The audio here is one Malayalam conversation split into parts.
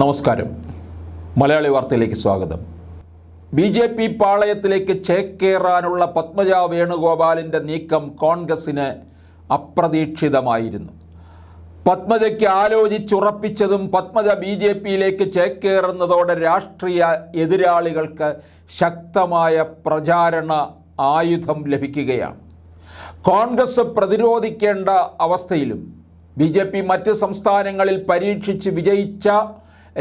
നമസ്കാരം. മലയാളി വാർത്തയിലേക്ക് സ്വാഗതം. ബി ജെ പി പാളയത്തിലേക്ക് ചേക്കേറാനുള്ള പത്മജ വേണുഗോപാലിന്റെ നീക്കം കോൺഗ്രസിന് അപ്രതീക്ഷിതമായിരുന്നു. പത്മജയ്ക്ക് ആലോചിച്ചുറപ്പിച്ചതും പത്മജ ബി ജെ പിയിലേക്ക് ചേക്കേറുന്നതോടെ രാഷ്ട്രീയ എതിരാളികൾക്ക് ശക്തമായ പ്രചാരണ ആയുധം ലഭിക്കുകയാണ്. കോൺഗ്രസ് പ്രതിരോധിക്കേണ്ട അവസ്ഥയിലും ബി ജെ പി മറ്റ് സംസ്ഥാനങ്ങളിൽ പരീക്ഷിച്ച് വിജയിച്ച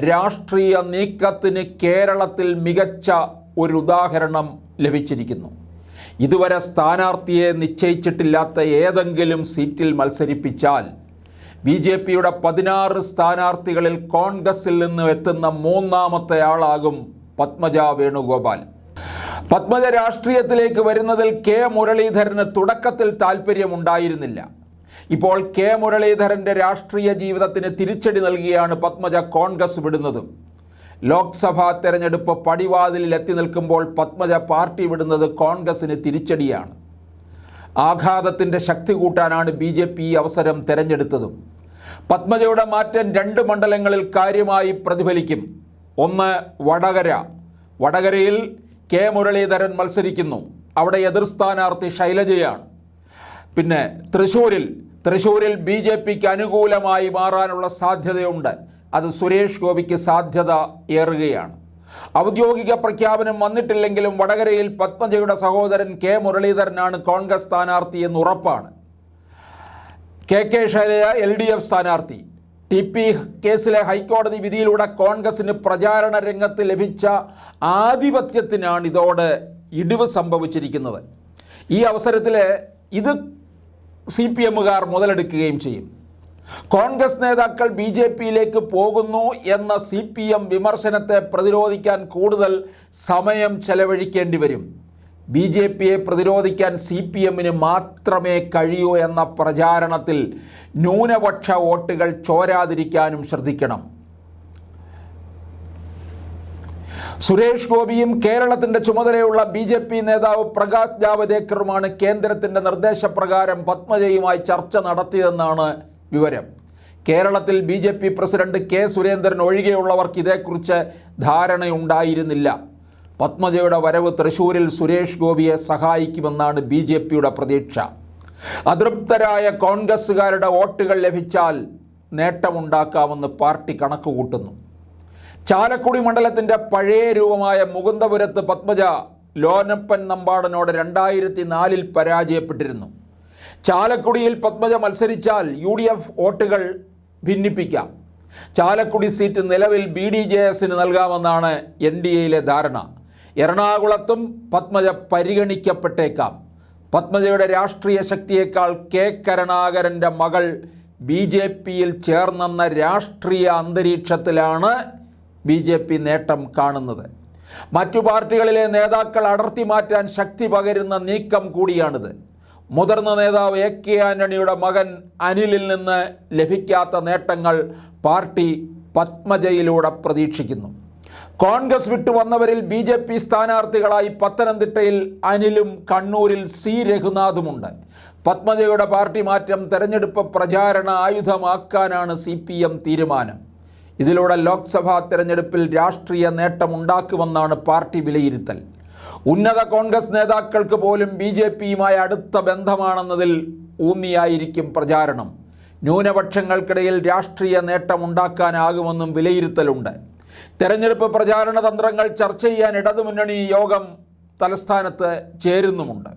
രാഷ്ട്രീയ നീക്കത്തിന് കേരളത്തിൽ മികച്ച ഒരു ഉദാഹരണം ലഭിച്ചിരിക്കുന്നു. ഇതുവരെ സ്ഥാനാർത്ഥിയെ നിശ്ചയിച്ചിട്ടില്ലാത്ത ഏതെങ്കിലും സീറ്റിൽ മത്സരിപ്പിച്ചാൽ ബി ജെ പിയുടെ പതിനാറ് സ്ഥാനാർത്ഥികളിൽ കോൺഗ്രസിൽ നിന്ന് എത്തുന്ന മൂന്നാമത്തെ ആളാകും പത്മജ വേണുഗോപാൽ. പത്മജ രാഷ്ട്രീയത്തിലേക്ക് വരുന്നതിൽ കെ മുരളീധരന് തുടക്കത്തിൽ താല്പര്യമുണ്ടായിരുന്നില്ല ഇപ്പോൾ കെ മുരളീധരന്റെ രാഷ്ട്രീയ ജീവിതത്തിന് തിരിച്ചടി നൽകിയാണ് പത്മജ കോൺഗ്രസ് വിടുന്നത്. ലോക്സഭാ തെരഞ്ഞെടുപ്പ് പടിവാതിലിൽ എത്തി നിൽക്കുമ്പോൾ പത്മജ പാർട്ടി വിടുന്നത് കോൺഗ്രസിന് തിരിച്ചടിയാണ്. ആഘാതത്തിന്റെ ശക്തി കൂട്ടാനാണ് ബി ജെ പി ഈ അവസരം തെരഞ്ഞെടുത്തതും. പത്മജയുടെ മാറ്റം രണ്ട് മണ്ഡലങ്ങളിൽ കാര്യമായി പ്രതിഫലിക്കും. ഒന്ന് വടകര. വടകരയിൽ കെ മുരളീധരൻ മത്സരിക്കുന്നു. അവിടെ എതിർ സ്ഥാനാർത്ഥി ശൈലജയാണ്. പിന്നെ തൃശ്ശൂരിൽ തൃശ്ശൂരിൽ ബി ജെ പിക്ക് അനുകൂലമായി മാറാനുള്ള സാധ്യതയുണ്ട്. അത് സുരേഷ് ഗോപിക്ക് സാധ്യത ഏറുകയാണ്. ഔദ്യോഗിക പ്രഖ്യാപനം വന്നിട്ടില്ലെങ്കിലും വടകരയിൽ പത്മജയുടെ സഹോദരൻ കെ മുരളീധരനാണ് കോൺഗ്രസ് സ്ഥാനാർത്ഥി എന്ന് ഉറപ്പാണ്. K K Shailaja L D F സ്ഥാനാർത്ഥി. ടി പി കേസിലെ ഹൈക്കോടതി വിധിയിലൂടെ കോൺഗ്രസിന് പ്രചാരണ രംഗത്ത് ലഭിച്ച ആധിപത്യത്തിനാണ് ഇതോടെ ഇടിവ് സംഭവിച്ചിരിക്കുന്നത്. ഈ അവസരത്തിൽ ഇത് സി പി എമ്മുകാർ മുതലെടുക്കുകയും ചെയ്യും. കോൺഗ്രസ് നേതാക്കൾ ബി ജെ പിയിലേക്ക് പോകുന്നു എന്ന സി പി എം വിമർശനത്തെ പ്രതിരോധിക്കാൻ കൂടുതൽ സമയം ചെലവഴിക്കേണ്ടി വരും. ബി ജെ പിയെ പ്രതിരോധിക്കാൻ സി പി എമ്മിന് മാത്രമേ കഴിയൂ എന്ന പ്രചാരണത്തിൽ ന്യൂനപക്ഷ വോട്ടുകൾ ചോരാതിരിക്കാനും ശ്രദ്ധിക്കണം. സുരേഷ് ഗോപിയും കേരളത്തിന്റെ ചുമതലയുള്ള ബി ജെ പി നേതാവ് പ്രകാശ് ജാവദേക്കറുമാണ് കേന്ദ്രത്തിന്റെ നിർദ്ദേശപ്രകാരം പത്മജയുമായി ചർച്ച നടത്തിയതെന്നാണ് വിവരം. കേരളത്തിൽ B J P president K Surendran ഒഴികെയുള്ളവർക്ക് ഇതേക്കുറിച്ച് ധാരണയുണ്ടായിരുന്നില്ല. പത്മജയുടെ വരവ് തൃശൂരിൽ സുരേഷ് ഗോപിയെ സഹായിക്കുമെന്നാണ് ബി ജെ പിയുടെ പ്രതീക്ഷ. അതൃപ്തരായ കോൺഗ്രസ്സുകാരുടെ വോട്ടുകൾ ലഭിച്ചാൽ നേട്ടമുണ്ടാക്കാമെന്ന് പാർട്ടി കണക്കുകൂട്ടുന്നു. ചാലക്കുടി മണ്ഡലത്തിന്റെ പഴയ രൂപമായ മുകുന്ദപുരത്ത് പത്മജ ലോനപ്പൻ നമ്പാടനോട് രണ്ടായിരത്തി നാലിൽ പരാജയപ്പെട്ടിരുന്നു. ചാലക്കുടിയിൽ പത്മജ മത്സരിച്ചാൽ യു ഡി എഫ് വോട്ടുകൾ ഭിന്നിപ്പിക്കാം. ചാലക്കുടി സീറ്റ് നിലവിൽ ബി ഡി ജെ എസിന് നൽകാമെന്നാണ് എൻ ഡി എയിലെ ധാരണ. എറണാകുളത്തും പത്മജ പരിഗണിക്കപ്പെട്ടേക്കാം. പത്മജയുടെ രാഷ്ട്രീയ ശക്തിയേക്കാൾ കെ കരുണാകരന്റെ മകൾ ബി ജെ പിയിൽ ചേർന്നെന്ന രാഷ്ട്രീയ അന്തരീക്ഷത്തിലാണ് ബി ജെ പി നേട്ടം കാണുന്നത്. മറ്റു പാർട്ടികളിലെ നേതാക്കൾ അടർത്തി മാറ്റാൻ ശക്തി പകരുന്ന നീക്കം കൂടിയാണിത്. മുതിർന്ന നേതാവ് എ കെ ആന്റണിയുടെ മകൻ അനിലിൽ നിന്ന് ലഭിക്കാത്ത നേട്ടങ്ങൾ പാർട്ടി പത്മജയിലൂടെ പ്രതീക്ഷിക്കുന്നു. കോൺഗ്രസ് വിട്ടു വന്നവരിൽ ബി ജെ പി സ്ഥാനാർത്ഥികളായി പത്തനംതിട്ടയിൽ അനിലും കണ്ണൂരിൽ സി രഘുനാഥുമുണ്ട്. പത്മജയുടെ പാർട്ടി മാറ്റം തെരഞ്ഞെടുപ്പ് പ്രചാരണ ആയുധമാക്കാനാണ് സി തീരുമാനം. ഇതിലൂടെ ലോക്സഭാ തെരഞ്ഞെടുപ്പിൽ രാഷ്ട്രീയ നേട്ടമുണ്ടാക്കുമെന്നാണ് പാർട്ടി വിലയിരുത്തൽ. ഉന്നത കോൺഗ്രസ് നേതാക്കൾക്ക് പോലും ബി ജെ പിയുമായി അടുത്ത ബന്ധമാണെന്നതിൽ ഊന്നിയായിരിക്കും പ്രചാരണം. ന്യൂനപക്ഷങ്ങൾക്കിടയിൽ രാഷ്ട്രീയ നേട്ടമുണ്ടാക്കാനാകുമെന്നും വിലയിരുത്തലുണ്ട്. തെരഞ്ഞെടുപ്പ് പ്രചാരണ തന്ത്രങ്ങൾ ചർച്ച ചെയ്യാൻ ഇടതുമുന്നണി യോഗം തലസ്ഥാനത്ത് ചേരുന്നുമുണ്ട്.